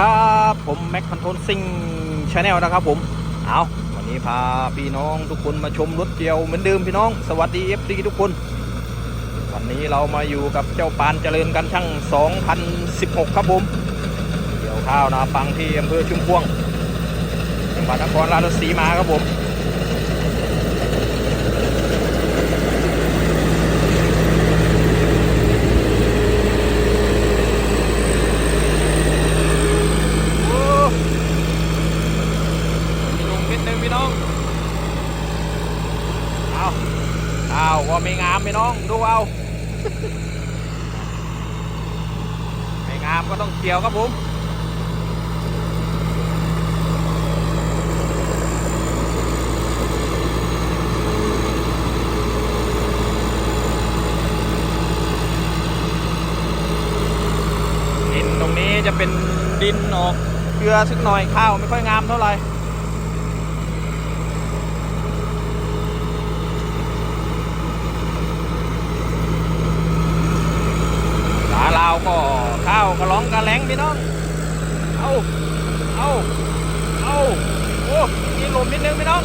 ครับผมแม็กคอนโทรลซิงชาแนลนะครับผมเอาวันนี้พาพี่น้องทุกคนมาชมรถเกี่ยวเหมือนเดิมพี่น้อง สวัสดีเอฟซีทุกคน วันนี้เรามาอยู่กับเจ้าปานเจริญกันช่าง 2016 ครับผมเกี่ยวข้าวนาปังที่อำเภอชุมพวงจังหวัดนครราชสีมาครับผม โอ้มีลงนิดนึงพี่น้อง เอาเอาว่าไม่งามพี่น้อง ดูเอา ไม่งามก็ต้อง เกี่ยวครับผมดินตรงนี้จะเป็นดินออกเกลือสักหน่อยข้าวไม่ค่อยงามเท่าไหร่สาลาวก็ กระล้องกระแหลงพี่น้อง เอาเอาเอาโอ้มีลมนิดนึงพี่น้อง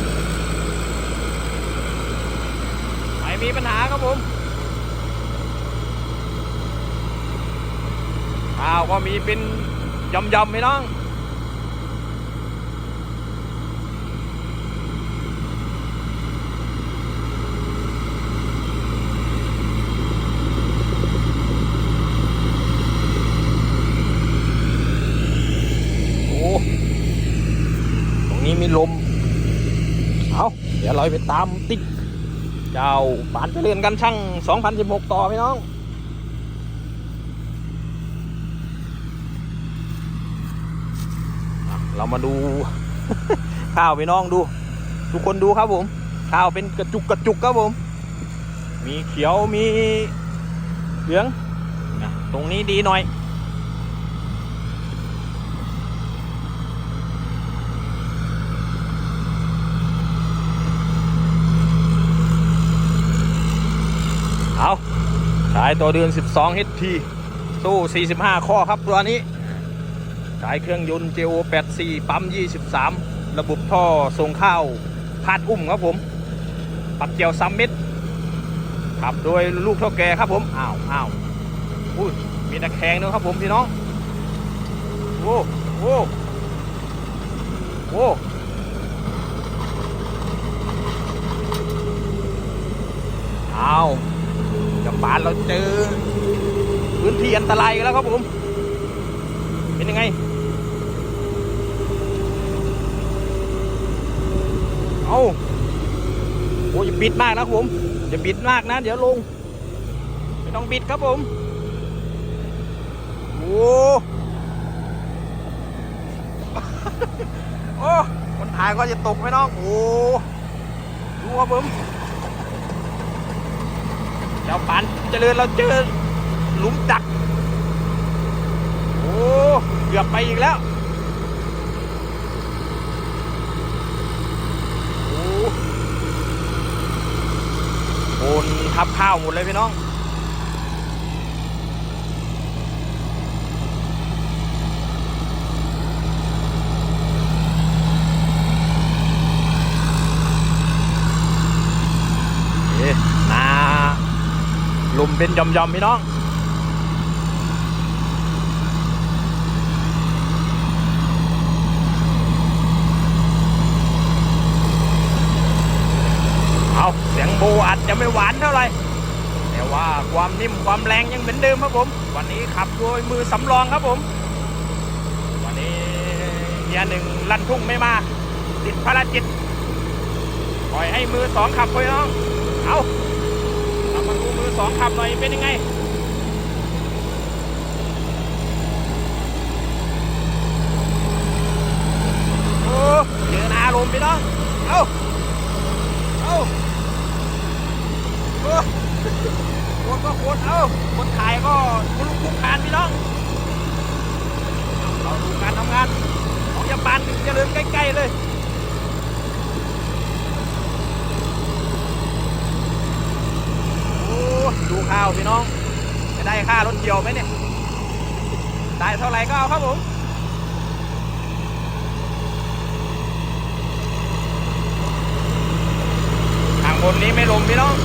ไม่มีปัญหาครับผมข้าวก็มีเป็นยำๆพี่น้อง โอ้ตรงนี้ มีลม เอาเดี๋ยวเราไปตามติด เจ้าปานเจริญกันช่าง 2016 ต่อพี่น้องเรามาดูข้าวพี่น้องดู ทุกคนดูครับผม ข้าวเป็นกระจุกกระจุกครับผม มีเขียวมีเหลือง ตรงนี้ดีหน่อย เอาขายตัวเดือน 12 HT สู้ 45 ข้อครับตัวนี้ สายเครื่องยนต์ JO 84 ปั๊ม 23 ระบบท่อส่งข้าวพาดอุ้มครับผม ปักเกี่ยวซัมมิดขับโดยลูกเท่าแก่ครับผม อ้าวอ้าวอุ้ยมีตะแคงด้วยครับผมพี่น้อง โอ้โอ้โอ้อ้าวจับปานเราเจอ พื้ นที่อันตรายกันแล้วครับผม เป็นยังไง เอาโอ้ยบิดมากนะครับผมอย่าบิดมากนะ เดี๋ยวลง ไม่ต้องบิดครับผม โอ้โอ้คนถ่ายก็จะตกไหมน้อง โอ้ดูครับผมเดี๋ยวปันเจริญเราเจอหลุมจัก อ้เกือบไปอีกแล้วโอ้โอนทับข้าวหมดเลยพี่น้องเอ๊ะนาลมเป็นยอมๆพี่น้อง เอาเสียง ไม่หวานเท่าไหร่แต่ว่าความนิ่มความแรงยังเหมือนเดิมครับผม วันนี้ขับโดยมือสำรองครับผม วันนี้เฮียหนึ่งลั่นทุ่งไม่มา ติดภารกิจปล่อยให้มือสองขับไปน้องเอาเรามาดูมือสองขับหน่อยเป็นยังไงโอ้เจอนาลมพี่น้องเอาเอา โคนก็โคนเอ้าคนถ่ายก็คุณลูกคุกคานพี่น้อง เราดูการทำงาน ของยาปานถึงจะเริ่มใกล้ๆเลยโอ้ดูข้าวพี่น้อง จะได้ค่ารถเกี่ยวไหมเนี่ย ได้เท่าไหร่ก็เอาครับผมทางบนนี้ไม่ลมพี่น้อง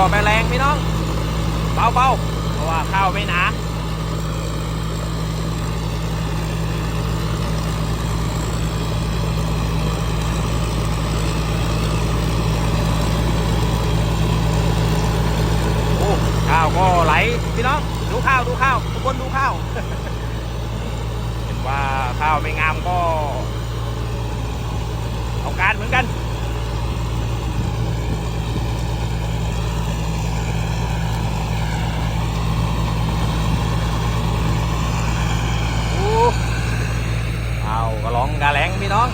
่องก็ไม่แรงพี่น้อง เบาๆเพราะว่าข้าวไม่หนาโอ้ข้าวก็ไหลพี่น้อง ดูข้าวดูข้าวทุกคนดูข้าวเห็นว่าข้าวไม่งามก็ เอาการเหมือนกัน โอ้เอากระลองกระแหลงพี่น้อง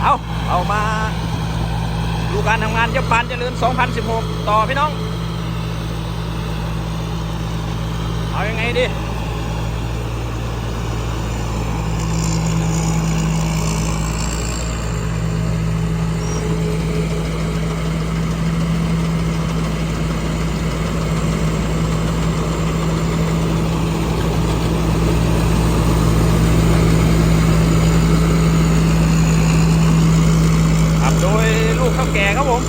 เอาเอามา ดูการทำง เจ้าปานเจริญ2016 ต่อพี่น้อง เอายังไงดี ขับโดยลูกข้าวแก่ครับผม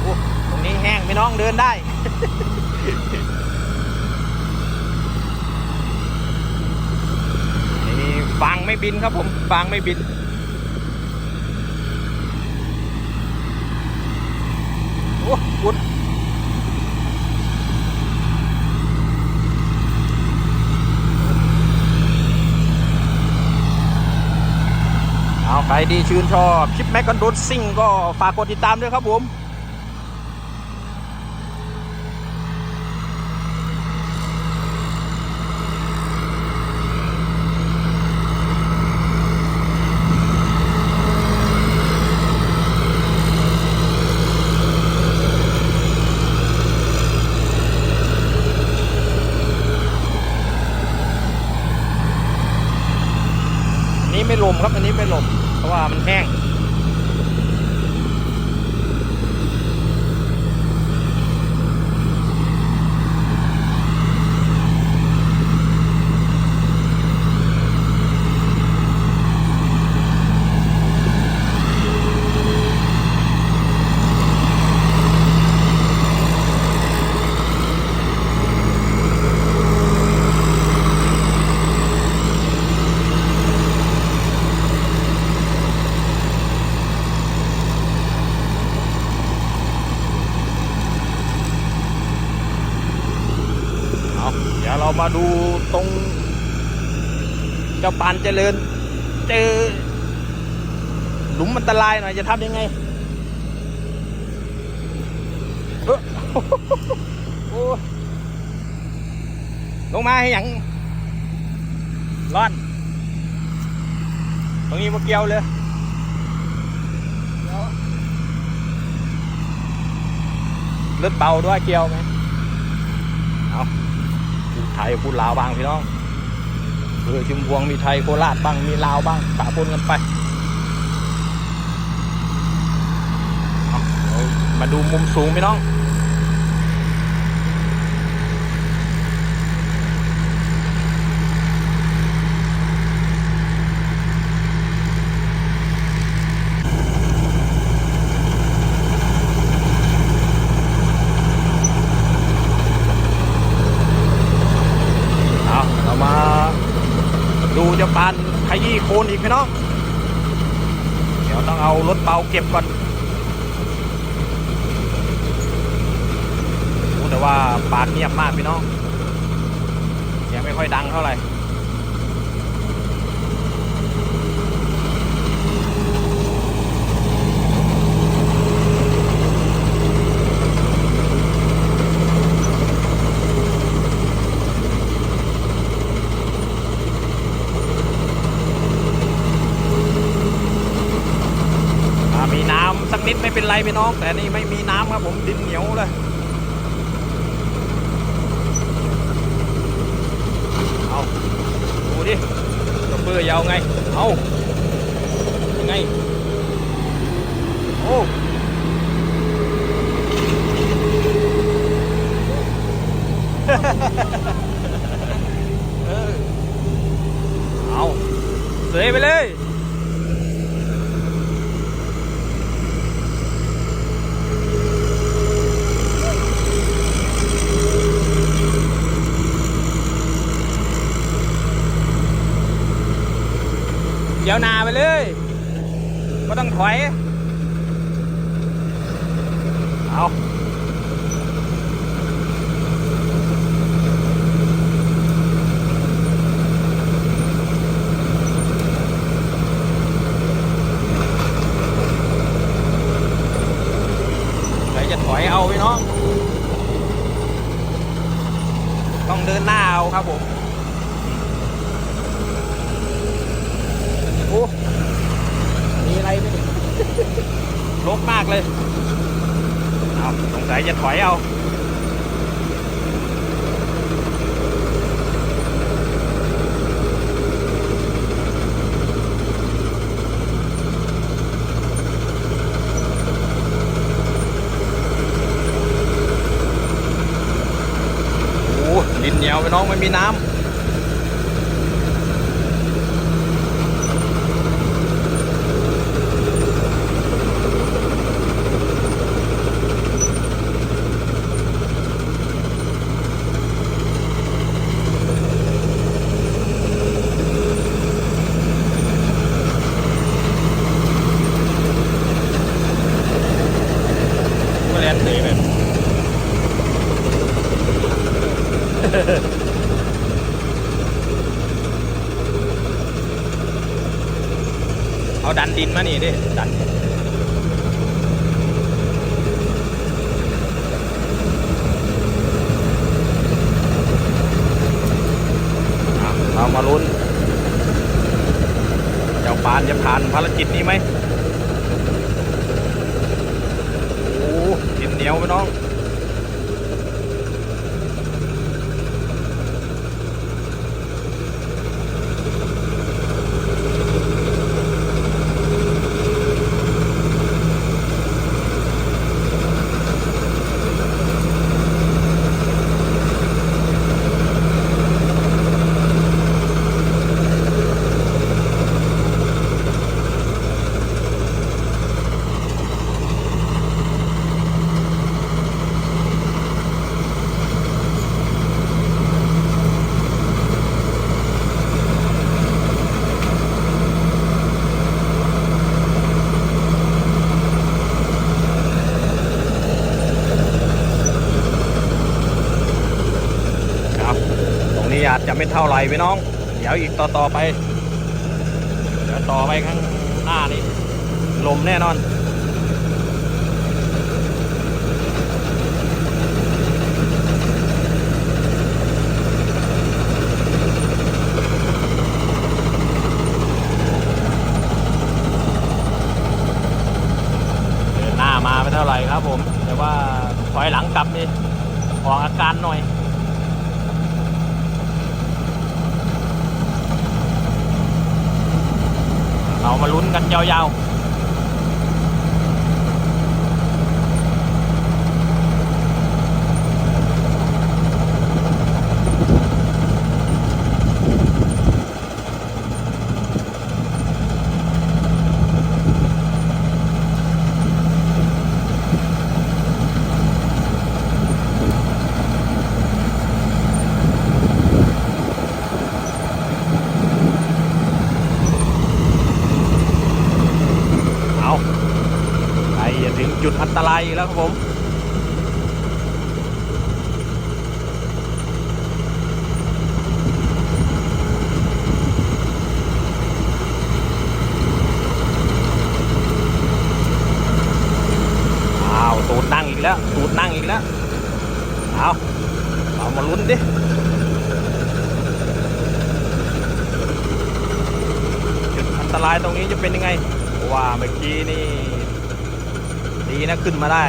โอ้ตรงนี้แห้งพี่น้องเดินได้ นี่ฟางไม่บิน ครับผมฟางไม่บิน โอ้อุดเอาใครดีชื่นชอบ คลิปแม็กกันโดนซิ่งก็ฝากกดติดตามด้วยครับผม นนี้ไม่ลมครับอันนี้ไม่ลมเพราะว่ามันแห้ง เอาเดี๋ยวเรามาดูตรงเจ้าปานเจริญ เจอหลุมอันตรายหน่อยจะทำยังไงเออลงมาให้ยังร้อนตรงนี้มาเกี่ยวเลยเลือดเบาด้วยเกี่ยวไหมเอา ไทยพูดลาวบ้างพี่น้องเออชุมพวงมีไทยโคราชบ้างมีลาวบ้างปะปนกันไปมาดูมุมสูงพี่น้อง เอาเรามาดูเจะปาน ขยี้โคนอีกพี่น้อง เดี๋ยวต้องเอารถเบาเก็บก่อนแต่ว่าปากเงียบมากพี่น้องยังไม่ค่อยดังเท่าไหร่ อ่ามีน้ำสักนิด ไม่เป็นไรพี่น้อง แต่นี่ไม่มีน้ำครับผมดินเหนียวเลย เอาดูดิกระเปื้อยาวไง เอายังไง โอ้เออเอาเสยไปเลยียวนาไปเลยก็ต้องถอย เอาจะถอยเอาพี่น้อง ต้องเดินหน้าเอาครับผม โอ้ มี อะไรไหมเนี่ยลกมากเลยเอาสงสัยจะถอยเอาโอ้ดินเหนียวไปน้องไม่มีน้ำ ก็เรียนดีแบบ เอาดันดินมานี่ดิ ดัน อะเรามาลุ้น เจ้า ปานจะผ่านภารกิจนี้ไหมโอ้กินเหนียวไปน้อง ไม่เท่าไหร่พี่น้อง เดี๋ยวอีกต่อต่อไป เดี๋ยวต่อไปข้างหน้านี่ลมแน่นอนเดินหน้ามาไม่เท่าไหร่ครับผม แต่ว่าถอยหลังกลับนี่ออกอาการหน่อย เรามาลุ้นกัน ยาวๆ ผมอ้าวตูนั่งอีกแล้วตูดนั่งอีกแล้วเอาเอามาลุ้นดิจุดอันตรายตรงนี้จะเป็นยังไงว่าเมื่อกี้นี่ ดีนะขึ้นมาได้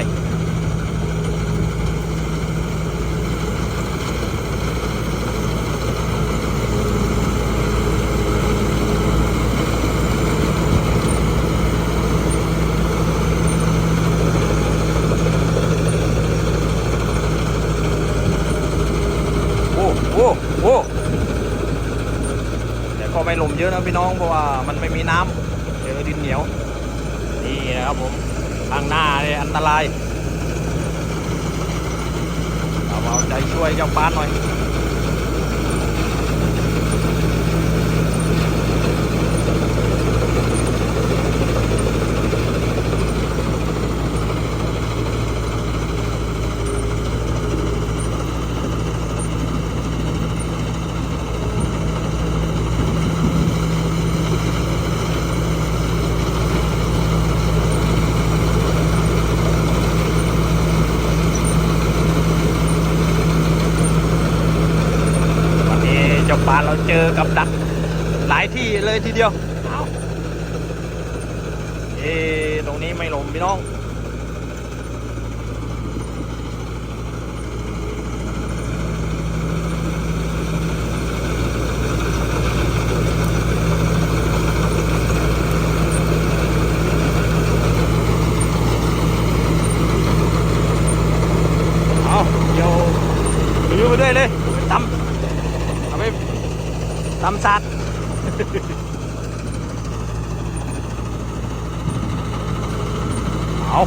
โอ้โอ้โอ้แต่ก็ไม่ลมเยอะนะพี่น้องเพราะว่ามันไม่มีน้ำเจอดินเหนียว นี่นะครับผม ข้างหน้าเนี่ยอันตรายเราเอาใจช่วยเจ้าปาหน่อย วัน นี้เจ้าปานเราเจอกับดักหลายที่เลยทีเดียวเอาเอะตรงนี้ไม่ลมพี่น้องเอาเดี๋ยวลือไปด้วยเลยไปตำเอาไป ตำสัตว์เอา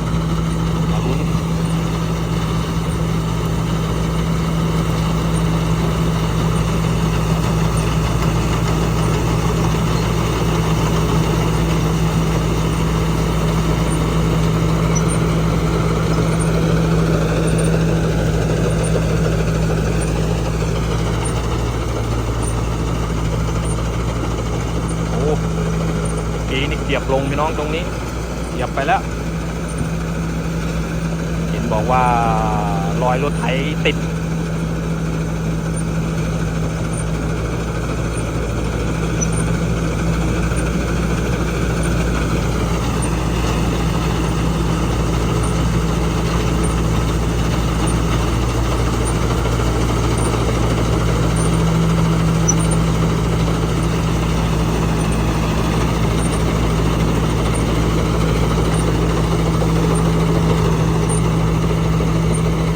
กีนี่เกียบลงพี่น้องตรงนี้เกียบไปแล้ว เห็นบอกว่ารอยรถไถติด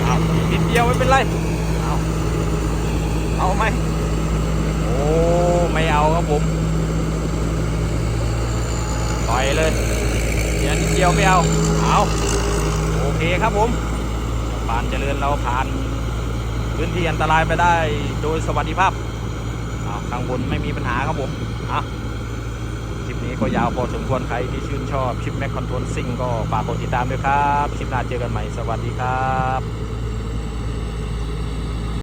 เอาอีกนิด เดียเอาเอาไหมโอ้ไม่เอาครับผมปล่อยเลยเดี๋ยวนิดเดียวไม่เอา เอาโอเคครับผมปานเจริญเราผ่าน พื้นที่อันตรายไปได้โดยสวัสดิภาพเอาข้างบนไม่มีปัญหาครับผมอะคลิปนี้ก็ยาวพอสมควรใครที่ชื่นชอบชิปแม็กคอนโทรลซิ่งก็ฝากกดติดตามด้วยครับ คลิปหน้าเจอกันใหม่สวัสดีครับ